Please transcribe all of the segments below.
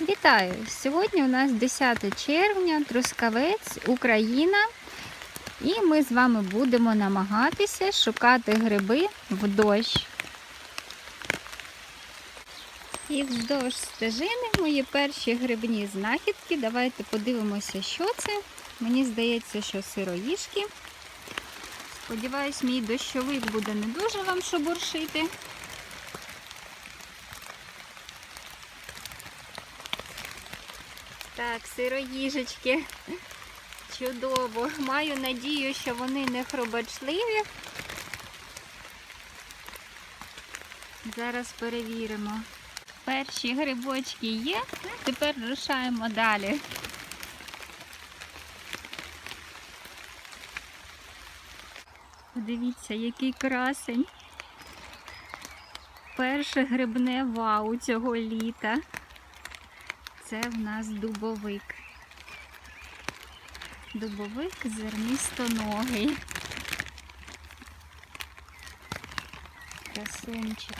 Вітаю! Сьогодні у нас 10 червня, Трускавець, Україна. І ми з вами будемо намагатися шукати гриби в дощ. І вздовж стежини мої перші грибні знахідки. Давайте подивимося, що це. Мені здається, що сироїшки. Сподіваюсь, мій дощовик буде не дуже вам шобуршити. Так, сироїжечки. Чудово. Маю надію, що вони не хробачливі. Зараз перевіримо. Перші грибочки є, тепер рушаємо далі. Подивіться, який красень. Перше грибне вау цього літа. Це в нас дубовик. Дубовик зернистоногий. Красунчик.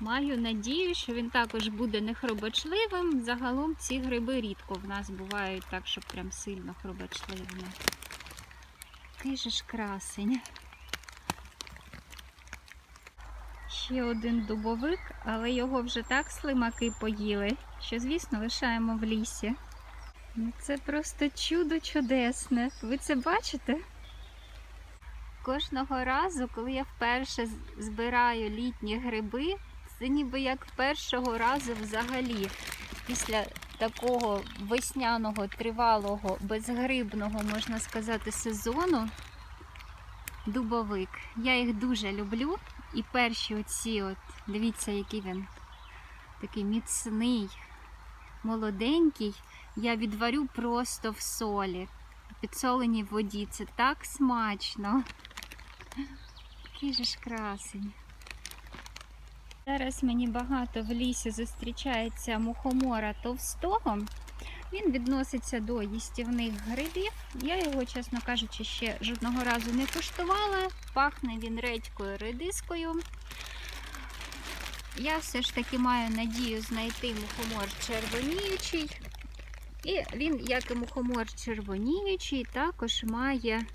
Маю надію, що він також буде не хробачливим. Загалом ці гриби рідко в нас бувають так, щоб прям сильно хробачливими. Який же ж красень. Ще один дубовик, але його вже так слимаки поїли, що, звісно, лишаємо в лісі. Ну, Це просто чудо чудесне. Ви це бачите? Кожного разу, коли я вперше збираю літні гриби, це ніби як першого разу взагалі. Після такого весняного, тривалого, безгрибного, можна сказати, сезону. Дубовик. Я їх дуже люблю. І перші оці, от, дивіться, який він такий міцний, молоденький. Я відварю просто в солі, в підсоленій воді. Це так смачно. Який же ж красень. Зараз мені багато в лісі зустрічається мухомора товстого. Він відноситься до їстівних грибів. Я його, чесно кажучи, ще жодного разу не куштувала. Пахне він редькою редискою. Я все ж таки маю надію знайти мухомор червоніючий. І він, як і мухомор червоніючий, також має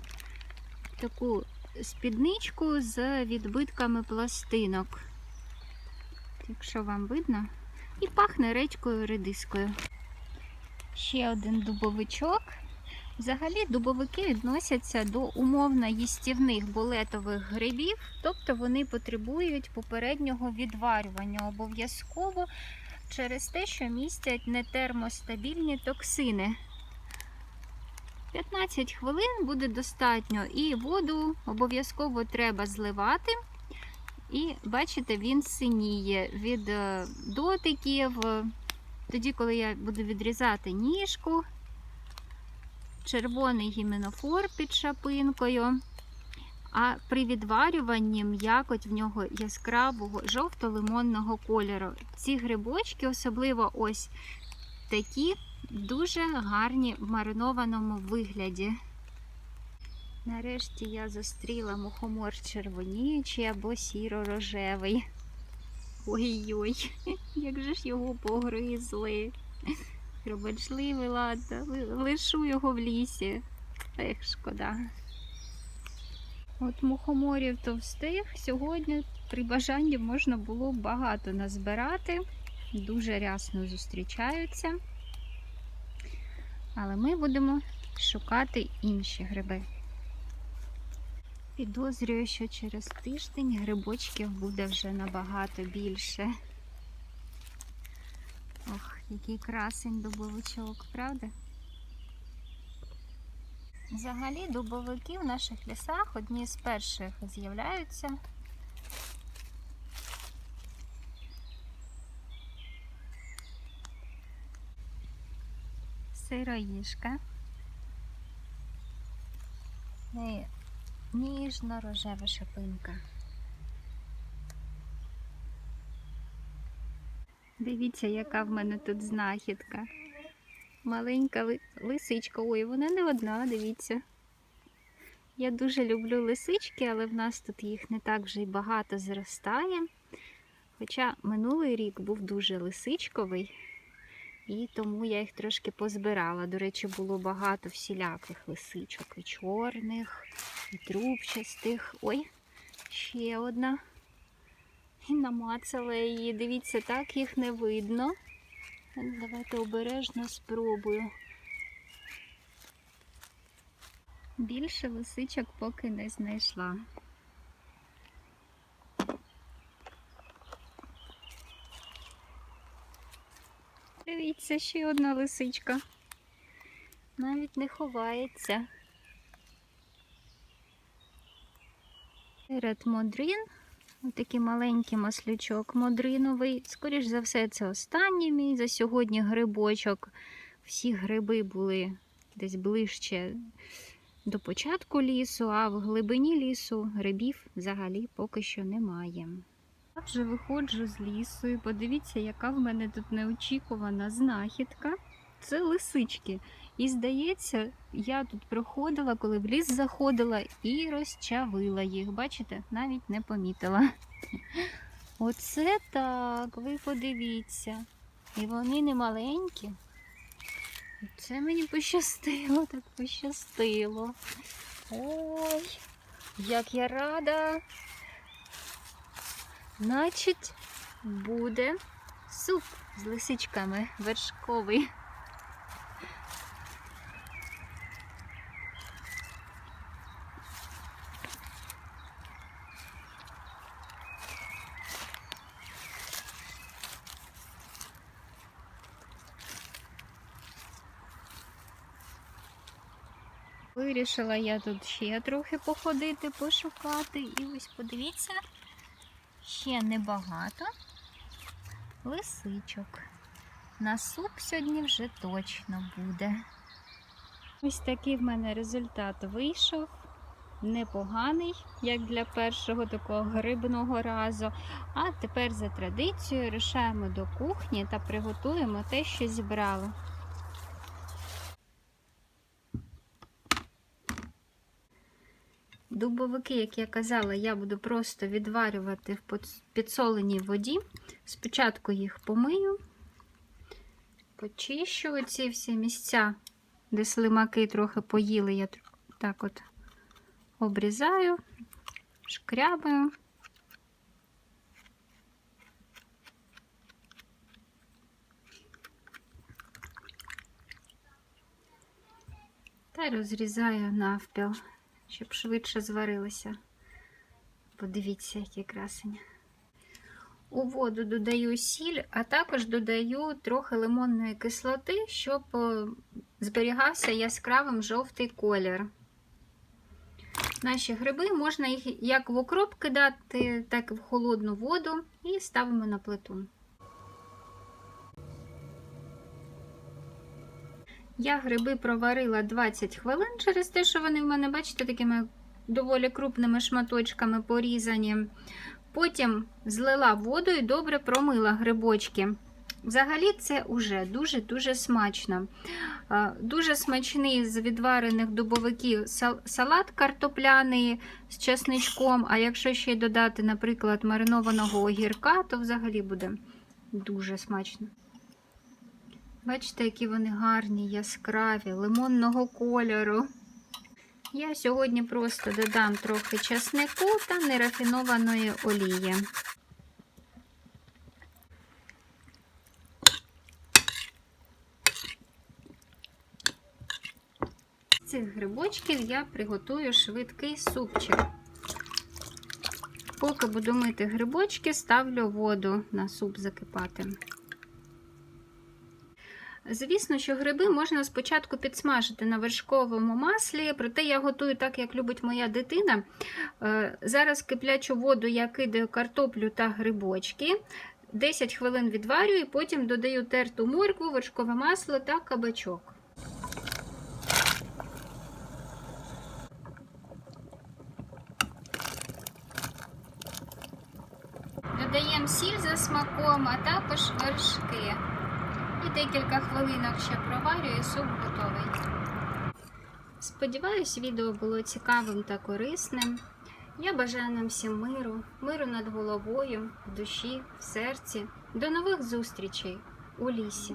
таку спідничку з відбитками пластинок. Якщо вам видно, і пахне редькою редискою. Ще один дубовичок. Взагалі дубовики відносяться до умовно їстівних булетових грибів, тобто вони потребують попереднього відварювання обов'язково через те, що містять нетермостабільні токсини. 15 хвилин буде достатньо, і воду обов'язково треба зливати. І бачите, він синіє від е, дотиків. Тоді, коли я буду відрізати ніжку, червоний гіменофор під шапинкою, а при відварюванні м'якоть в нього яскравого жовто-лимонного кольору. Ці грибочки, особливо ось такі, дуже гарні в маринованому вигляді. Нарешті я зустріла мухомор червоніючий або сіро-рожевий. Ой-ой, як же ж його погризли. Хробачливий, ладно, лишу його в лісі. Ех, шкода. От мухоморів товстих сьогодні при бажанні можна було багато назбирати. Дуже рясно зустрічаються. Але ми будемо шукати інші гриби. Підозрюю, що через тиждень грибочків буде вже набагато більше. Ох, який красень дубовичок, правда? Взагалі дубовики в наших лісах одні з перших з'являються. Сироїшка. Неї ніжно-рожева шапинка. Дивіться, яка в мене тут знахідка. Маленька лисичка. Ой, вона не одна, дивіться. Я дуже люблю лисички, але в нас тут їх не так вже й багато зростає. Хоча минулий рік був дуже лисичковий, і тому я їх трошки позбирала. До речі, було багато всіляких лисичок, і чорних, і трубчастих. Ой, ще одна. І намацала її. Дивіться, так їх не видно. Давайте обережно спробую. Більше лисичок поки не знайшла. Дивіться, ще одна лисичка. Навіть не ховається. Ред Модрин. Отакий маленький маслючок модриновий. Скоріш за все, це останній мій за сьогодні грибочок. Всі гриби були десь ближче до початку лісу, а в глибині лісу грибів взагалі поки що немає. Я вже виходжу з лісу і подивіться, яка в мене тут неочікувана знахідка. Це лисички. І здається, я тут проходила, коли в ліс заходила і розчавила їх. Бачите, навіть не помітила. Оце так, ви подивіться. І вони не маленькі. Це мені пощастило, так пощастило. Ой, як я рада. Значить, буде суп з лисичками вершковий. Вирішила я тут ще трохи походити, пошукати. І ось подивіться, ще небагато лисичок. На суп сьогодні вже точно буде. Ось такий в мене результат вийшов. Непоганий, як для першого такого грибного разу. А тепер за традицією рушаємо до кухні та приготуємо те, що зібрали. Дубовики, як я казала, я буду просто відварювати в підсоленій воді. Спочатку їх помию, почищу оці всі місця, де слимаки трохи поїли, я так от обрізаю, шкрябаю. Та розрізаю навпіл щоб швидше зварилися. Подивіться, які красені. У воду додаю сіль, а також додаю трохи лимонної кислоти, щоб зберігався яскравим жовтий колір. Наші гриби можна їх як в окроп кидати, так і в холодну воду, і ставимо на плиту. Я гриби проварила 20 хвилин через те, що вони в мене, бачите, такими доволі крупними шматочками порізані. Потім злила воду і добре промила грибочки. Взагалі, це вже дуже-дуже смачно. Дуже смачний з відварених дубовиків салат картопляний з чесничком. А якщо ще й додати, наприклад, маринованого огірка, то взагалі буде дуже смачно. Бачите, які вони гарні, яскраві, лимонного кольору. Я сьогодні просто додам трохи часнику та нерафінованої олії. З цих грибочків я приготую швидкий супчик. Поки буду мити грибочки, ставлю воду на суп закипати. Звісно, що гриби можна спочатку підсмажити на вершковому маслі, проте я готую так, як любить моя дитина. Е, зараз киплячу воду я кидаю картоплю та грибочки. 10 хвилин відварюю, потім додаю терту моркву, вершкове масло та кабачок. Додаємо сіль за смаком, а також вершки. І декілька хвилинок ще проварюю, суп готовий. Сподіваюсь, відео було цікавим та корисним. Я бажаю нам всім миру, миру над головою, в душі, в серці. До нових зустрічей у лісі.